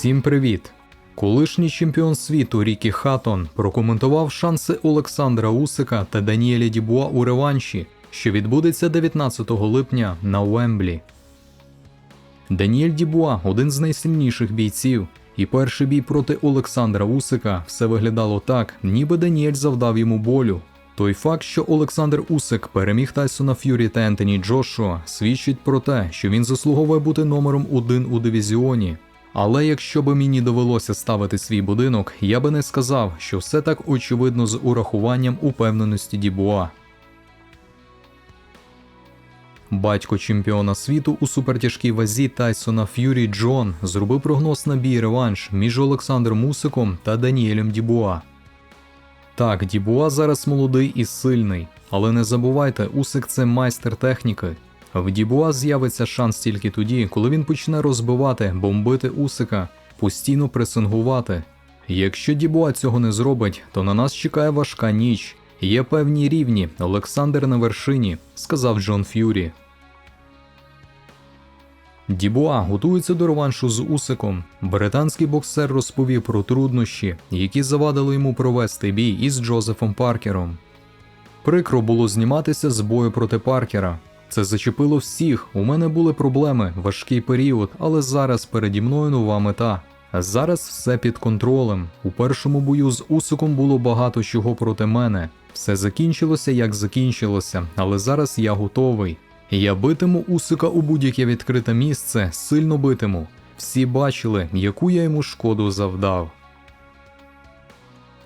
Всім привіт! Колишній чемпіон світу Рікі Хатон прокоментував шанси Олександра Усика та Даніеля Дібуа у реванші, що відбудеться 19 липня на Уемблі. Даніель Дібуа один з найсильніших бійців, і перший бій проти Олександра Усика все виглядало так, ніби Даніель завдав йому болю. Той факт, що Олександр Усик переміг Тайсона Ф'юрі та Ентоні Джошуа, свідчить про те, що він заслуговує бути номером один у дивізіоні. Але якщо би мені довелося ставити свій будинок, я би не сказав, що все так очевидно з урахуванням упевненості Дібуа. Батько чемпіона світу у супертяжкій вазі Тайсона Ф'юрі Джон зробив прогноз на бій реванш між Олександром Усиком та Даніелем Дібуа. Так, Дібуа зараз молодий і сильний, але не забувайте, Усик це майстер техніки. В Дібуа з'явиться шанс тільки тоді, коли він почне розбивати, бомбити Усика, постійно пресингувати. Якщо Дібуа цього не зробить, то на нас чекає важка ніч. Є певні рівні, Олександр на вершині, сказав Джон Ф'юрі. Дібуа готується до реваншу з Усиком. Британський боксер розповів про труднощі, які завадили йому провести бій із Джозефом Паркером. Прикро було зніматися з бою проти Паркера. Це зачепило всіх. У мене були проблеми, важкий період, але зараз переді мною нова мета. Зараз все під контролем. У першому бою з Усиком було багато чого проти мене. Все закінчилося, як закінчилося, але зараз я готовий. Я битиму Усика у будь-яке відкрите місце, сильно битиму. Всі бачили, яку я йому шкоду завдав.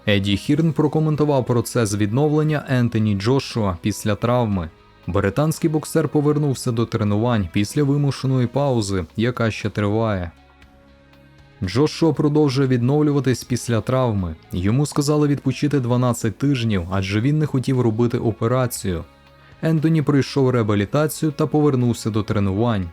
Еді Хірн прокоментував процес відновлення Ентоні Джошуа після травми. Британський боксер повернувся до тренувань після вимушеної паузи, яка ще триває. Джошуа продовжує відновлюватись після травми. Йому сказали відпочити 12 тижнів, адже він не хотів робити операцію. Ентоні пройшов реабілітацію та повернувся до тренувань.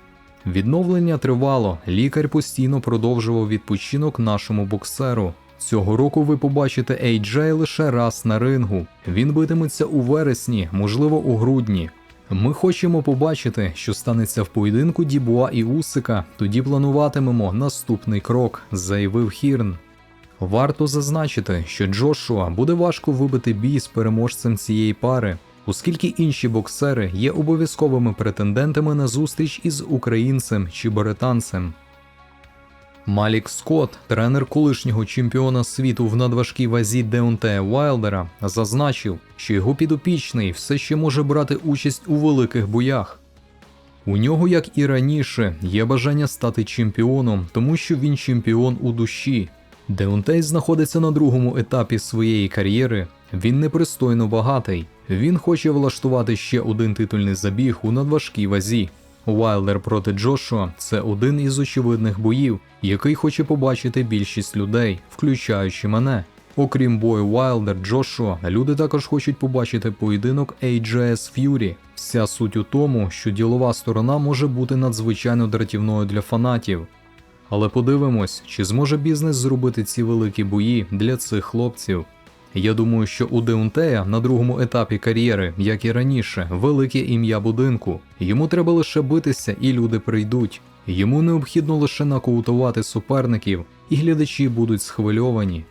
Відновлення тривало, лікар постійно продовжував відпочинок нашому боксеру. Цього року ви побачите AJ лише раз на рингу. Він битиметься у вересні, можливо, у грудні. Ми хочемо побачити, що станеться в поєдинку Дібуа і Усика, тоді плануватимемо наступний крок, заявив Хірн. Варто зазначити, що Джошуа буде важко вибити бій з переможцем цієї пари, оскільки інші боксери є обов'язковими претендентами на зустріч із українцем чи британцем. Малік Скотт, тренер колишнього чемпіона світу в надважкій вазі Деонтея Вайлдера, зазначив, що його підопічний все ще може брати участь у великих боях. У нього, як і раніше, є бажання стати чемпіоном, тому що він чемпіон у душі. Деонтей знаходиться на другому етапі своєї кар'єри. Він непристойно багатий. Він хоче влаштувати ще один титульний забіг у надважкій вазі. Вайлдер проти Джошуа це один із очевидних боїв, який хоче побачити більшість людей, включаючи мене. Окрім бою Вайлдер Джошуа, люди також хочуть побачити поєдинок AJS Fury. Вся суть у тому, що ділова сторона може бути надзвичайно дратівною для фанатів. Але подивимось, чи зможе бізнес зробити ці великі бої для цих хлопців. Я думаю, що у Деунтея на другому етапі кар'єри, як і раніше, велике ім'я будинку. Йому треба лише битися, і люди прийдуть. Йому необхідно лише нокаутувати суперників, і глядачі будуть схвильовані.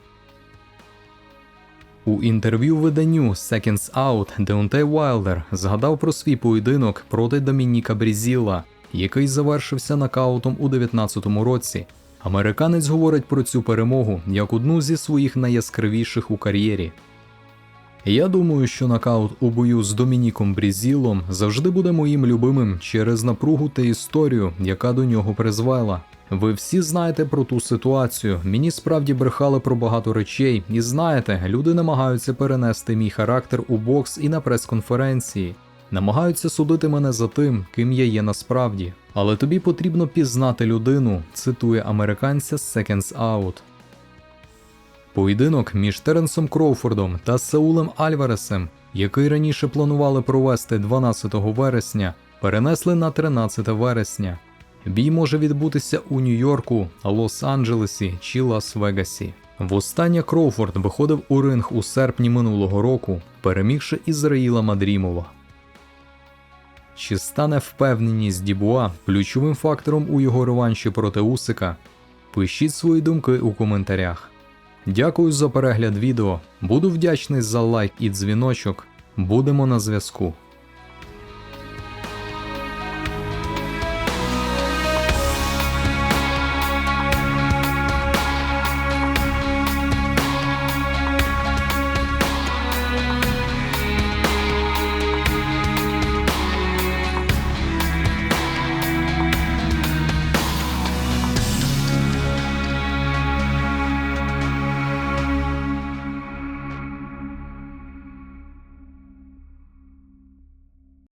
У інтерв'ю виданню Seconds Out Деонтей Вайлдер згадав про свій поєдинок проти Домініка Брізіла, який завершився нокаутом у 19-му році. Американець говорить про цю перемогу як одну зі своїх найяскравіших у кар'єрі. Я думаю, що нокаут у бою з Домініком Брізілом завжди буде моїм любимим через напругу та історію, яка до нього призвела. Ви всі знаєте про ту ситуацію. Мені справді брехали про багато речей, і знаєте, люди намагаються перенести мій характер у бокс і на прес-конференції. Намагаються судити мене за тим, ким я є насправді. Але тобі потрібно пізнати людину, цитує американця Seconds Out. Поєдинок між Теренсом Кроуфордом та Саулем Альваресом, який раніше планували провести 12 вересня, перенесли на 13 вересня. Бій може відбутися у Нью-Йорку, Лос-Анджелесі чи Лас-Вегасі. Востаннє Кроуфорд виходив у ринг у серпні минулого року, перемігши Ізраїла Мадрімова. Чи стане впевненість Дібуа ключовим фактором у його реванші проти Усика? Пишіть свої думки у коментарях. Дякую за перегляд відео. Буду вдячний за лайк і дзвіночок. Будемо на зв'язку.